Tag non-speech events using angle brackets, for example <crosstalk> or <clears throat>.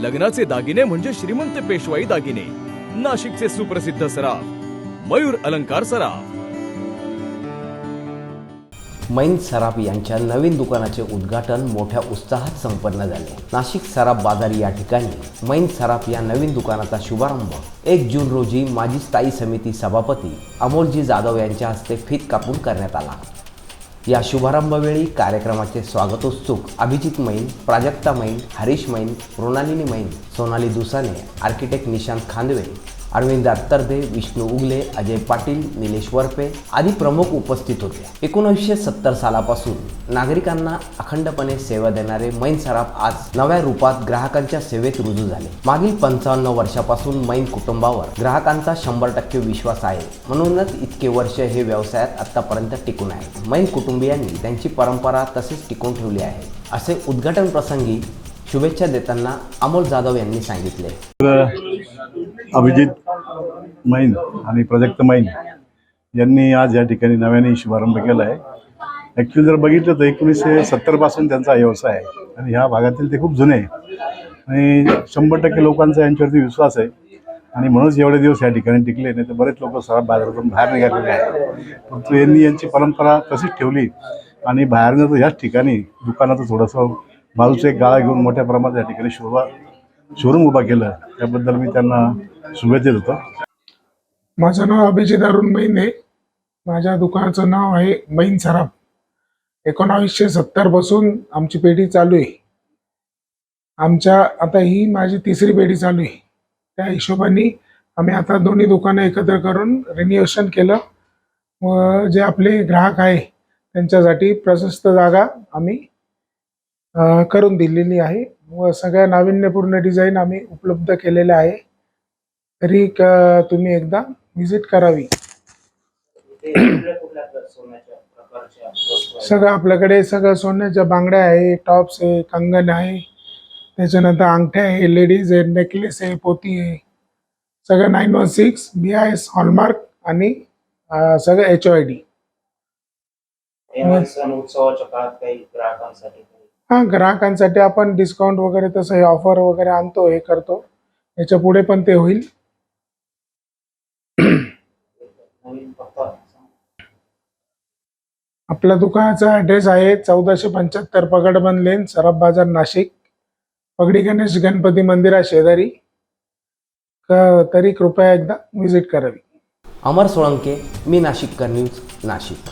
लग्नाचे दागिने म्हणजे श्रीमंत पेशवाई दागिने. नाशिकचे सुप्रसिद्ध सराफ मयूर अलंकार सराफ. मैन सराफ यांच्या नवीन दुकानाचे उद्घाटन मोठ्या उत्साहात संपन्न झाले. नाशिक सराफ बाजार या ठिकाणी मैन सराफ या नवीन दुकानाचा शुभारंभ. एक जून रोजी माजी स्थायी समिती सभापती अमोलजी जाधव यांच्या हस्ते फित कापून करण्यात आला. या शुभारंभवेळी कार्यक्रमाचे स्वागतोत्सुक Abhijit man Prajakta man Harish man Mrinalini man Sonali Dusane architect Nishant Khandwe Arvind Attarde Vishnu Ugale Ajay Patil Nilesh Varpe आदी प्रमुख उपस्थित होते. एकोणीसशे सत्तर सालापासून नागरिकांना अखंडपणे सेवा देणारे मैन सराफ आज नव्या रूपात ग्राहकांच्या सेवेत रुजू झाले. मागील पंचावन्न वर्षापासून मैन कुटुंबावर ग्राहकांचा शंभर टक्के विश्वास आहे. म्हणूनच इतके वर्ष हे व्यवसायात आतापर्यंत टिकून आहे मैन कुटुंबियांनी त्यांची परंपरा तसेच टिकून ठेवली आहे. असे उद्घाटन प्रसंगी शुभेच्छा देताना अमोल जाधव यांनी सांगितले. अभिजित मैन आणि प्राजक्त मैन यांनी आज या ठिकाणी नव्याने शुभारंभ केला आहे. ॲक्च्युली जर बघितलं तर एकोणीसशे सत्तरपासून त्यांचा व्यवसाय आहे. आणि ह्या भागातील ते खूप जुने आहे. आणि शंभर टक्के लोकांचा यांच्यावरती विश्वास आहे. आणि म्हणूनच एवढे दिवस या ठिकाणी टिकले नाही तर बरेच लोक सराफ बाजारातून बाहेर निघालेले आहेत. परंतु यांनी यांची परंपरा तशीच ठेवली. आणि बाहेरनं तर ह्याच ठिकाणी दुकानाचं थोडंसं बाजूचं एक गाळा घेऊन मोठ्या प्रमाणात या ठिकाणी शोभा शोरूम उभा केलं. त्याबद्दल मी त्यांना शुभेच्छा देतो. माझं नाव अभिजित अरुण महिने आहे माझ्या दुकानाचं नाव आहे मैन सराफ. एकोणावीसशे सत्तरपासून आमची पेढी चालू आहे. आमच्या आता ही माझी तिसरी पेढी चालू आहे. त्या हिशोबाने आम्ही आता दोन्ही दुकानं एकत्र करून रिन्युएशन केलं. व जे आपले ग्राहक आहे त्यांच्यासाठी प्रशस्त जागा आम्ही करून दिलेली आहे. व सगळ्या नाविन्यपूर्ण डिझाईन आम्ही उपलब्ध केलेल्या आहे. तरी क- तुम्ही एकदा व्हिजिट करावी. <coughs> सगळं आपल्याकडे सगळं सोन्याच्या बांगड्या आहे टॉप्स आहे कंगन आहे. त्याच्यानंतर अंगठ्या आहे लेडीज आहे नेकलेस आहे पोती आहे. सगळं nine one six B I S hallmark आणि सगळं एच ओ आय डी हां ग्राहकांसाठी आपण डिस्काउंट वगैरे तसं हे ऑफर वगैरे आणतो हे करतो. याच्यापुढे पण ते होईल. <clears throat> आपल्या दुकानाचा ॲड्रेस आहे चौदाशे पंच्याहत्तर पगडबन लेन सराफ बाजार नाशिक. पगडी गणेश गणपती मंदिरा शेजारी. तरी कृपया एकदा व्हिजिट करावी. अमर सोळंके मी नाशिककर न्यूज नाशिक.